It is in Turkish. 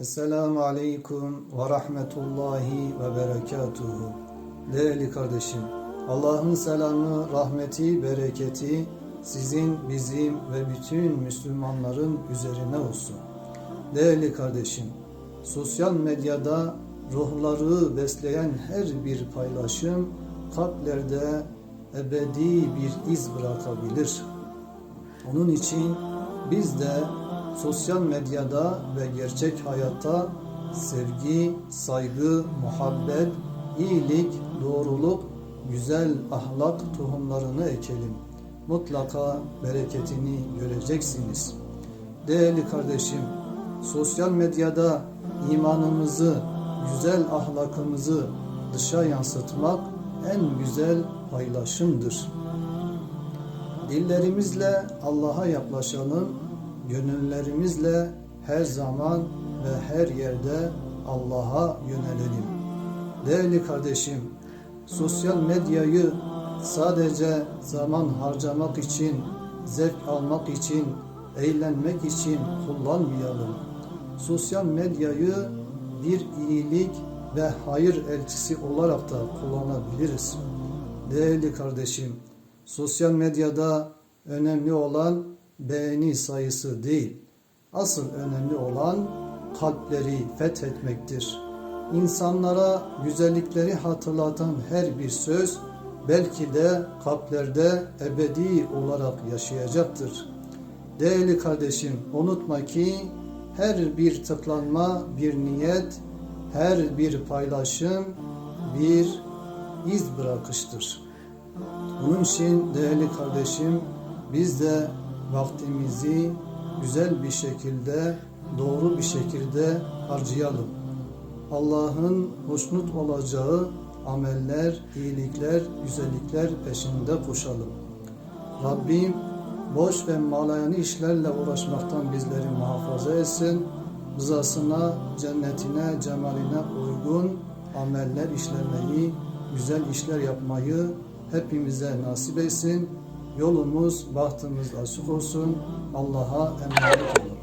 Esselamu Aleyküm ve Rahmetullahi ve Berekatuhu. Değerli kardeşim, Allah'ın selamı, rahmeti, bereketi sizin, bizim ve bütün Müslümanların üzerine olsun. Değerli kardeşim, sosyal medyada ruhları besleyen her bir paylaşım kalplerde ebedi bir iz bırakabilir. Onun için biz de sosyal medyada ve gerçek hayatta sevgi, saygı, muhabbet, iyilik, doğruluk, güzel ahlak tohumlarını ekelim. Mutlaka bereketini göreceksiniz. Değerli kardeşim, sosyal medyada imanımızı, güzel ahlakımızı dışa yansıtmak en güzel paylaşımdır. Dillerimizle Allah'a yaklaşalım, gönüllerimizle her zaman ve her yerde Allah'a yönelelim. Değerli kardeşim, sosyal medyayı sadece zaman harcamak için, zevk almak için, eğlenmek için kullanmayalım. Sosyal medyayı bir iyilik ve hayır elçisi olarak da kullanabiliriz. Değerli kardeşim, sosyal medyada önemli olan beğeni sayısı değil. Asıl önemli olan kalpleri fethetmektir. İnsanlara güzellikleri hatırlatan her bir söz belki de kalplerde ebedi olarak yaşayacaktır. Değerli kardeşim unutma ki her bir tıklanma bir niyet, her bir paylaşım bir iz bırakıştır. Bunun için değerli kardeşim biz de vaktimizi güzel bir şekilde, doğru bir şekilde harcayalım. Allah'ın hoşnut olacağı ameller, iyilikler, güzellikler peşinde koşalım. Rabbim boş ve malayani işlerle uğraşmaktan bizleri muhafaza etsin. Rızasına, cennetine, cemaline uygun ameller işlemeyi, güzel işler yapmayı hepimize nasip etsin. Yolumuz, bahtımız açık olsun. Allah'a emanet olun.